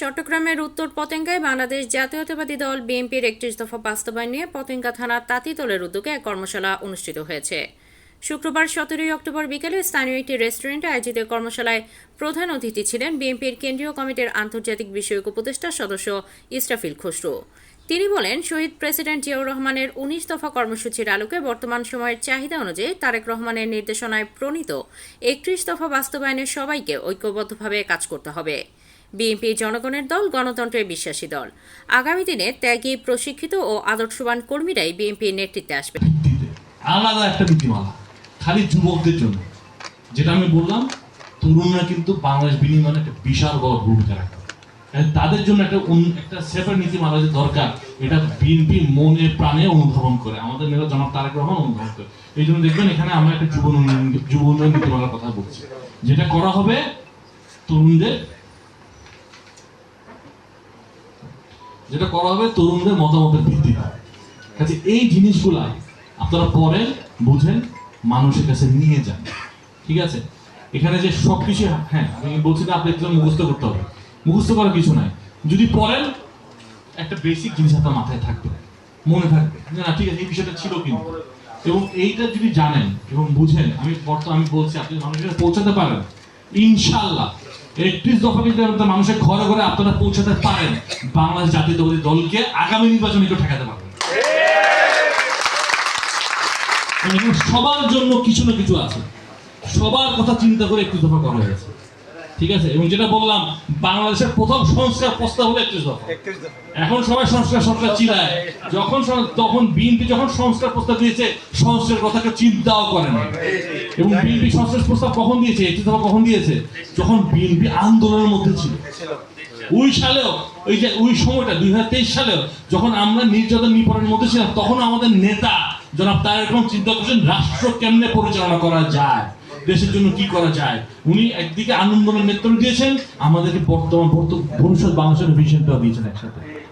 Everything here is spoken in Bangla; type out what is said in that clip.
চট্টগ্রামের উত্তর পতেঙ্গায় বাংলাদেশ জাতীয়তাবাদী দল বিএনপির একত্রিশ দফা বাস্তবায়ন নিয়ে পতেঙ্গা থানার তাঁতিতলের উদ্যোগে এক কর্মশালা অনুষ্ঠিত হয়েছে। শুক্রবার সতেরোই অক্টোবর বিকেলে স্থানীয় একটি রেস্টুরেন্টে আয়োজিত কর্মশালায় প্রধান অতিথি ছিলেন বিএনপির কেন্দ্রীয় কমিটির আন্তর্জাতিক বিষয়ক উপদেষ্টা সদস্য ইসরাফিল খসরু। তিনি বলেন, শহীদ প্রেসিডেন্ট জিয়াউর রহমানের উনিশ দফা কর্মসূচির আলোকে বর্তমান সময়ের চাহিদা অনুযায়ী তারেক রহমানের নির্দেশনায় প্রণীত একত্রিশ দফা বাস্তবায়নে সবাইকে ঐক্যবদ্ধভাবে কাজ করতে হবে। বিএনপি জনগণের দল, গণতন্ত্রের বিশ্বাসী দল। আগামী দিনে ত্যাগী, প্রশিক্ষিত ও আদর্শবান কর্মীরাই বিএনপির নেতৃত্বে আসবে আলাদা একটা নীতিমালা, খালি যুবকদের জন্য। যেটা আমি বললাম, তরুণরা কিন্তু বাংলাদেশ বিনিময়ে একটা বিশাল বড় ভূমিকা রাখে। তাদের জন্য একটা একটা সেপারেট নীতিমালা যে দরকার, এটা বিএনপি মনে প্রাণে অনুধাবন করে। আমাদের নেতা জনাব তারেক রহমান অনুধাবন করে। এই জন্য দেখবেন এখানে আমরা একটা যুব যুব উন্নয়ন নীতিমালার কথা বলছি। যেটা করা হবে তরুণদের যেটা করা হবে তরুণদের মতামতের ভিত্তিতে। কাজে এই জিনিসগুলা আপনারা পড়েন, বুঝেন, মানুষের কাছে নিয়ে যান। ঠিক আছে? এখানে যে সব কিছু হ্যাঁ আমি বলছি না আপনি একজন মুখস্থ করতে হবে। মুখস্থ করার কিছু নাই। যদি পড়েন, একটা বেসিক জিনিস আপনার মাথায় থাকবে। মনে থাকবে না, ঠিক আছে, এই বিষয়টা ছিল কিন্তু। এবং এইটা যদি জানেন এবং বুঝেন, আমি বর্তমান আমি বলছি, আপনি মানুষের পৌঁছাতে পারেন। ইনশাল্লাহ একত্রিশ দফা মানুষের ঘরে ঘরে আপনারা পৌঁছাতে পারেন। বাংলাদেশ জাতীয়তাবাদী দলকে আগামী নির্বাচনে কেউ ঠেকাতে পারবেন সবার জন্য কিছু না কিছু আছে। সবার কথা চিন্তা করে একটু দফা করা হয়েছে। ঠিক আছে? এবং যেটা বললাম বাংলাদেশের প্রথম সংস্কার প্রস্তাব হলো একত্রিশ দফা। এখন সবাই সংস্কার সরকার চিরায় যখন তখন বিএনপি যখন সংস্কার প্রস্তাব দিয়েছে সংস্কার কথা কেউ চিন্তাও করে না এবং বিএনপি সংস্কার প্রস্তাব কখন দিয়েছে? একটি দফা কখন দিয়েছে? যখন বিএনপি আন্দোলনের মধ্যে ছিল। ওই সালেও ওই যে ওই সময়টা দুই হাজার তেইশ সালেও যখন আমরা নির্যাতন নিপরের মধ্যে ছিলাম তখন আমাদের নেতা জনাব তার এরকম চিন্তা করছেন রাষ্ট্র কেমনে পরিচালনা করা যায়? দেশের জন্য কি করা যায়? উনি একদিকে আনন্দনের নেতৃত্ব দিয়েছেন, আমাদেরকে বর্তমান বর্ত- ভবিষ্যৎ বাংলাদেশের ভিশনটা দিয়েছেন একসাথে।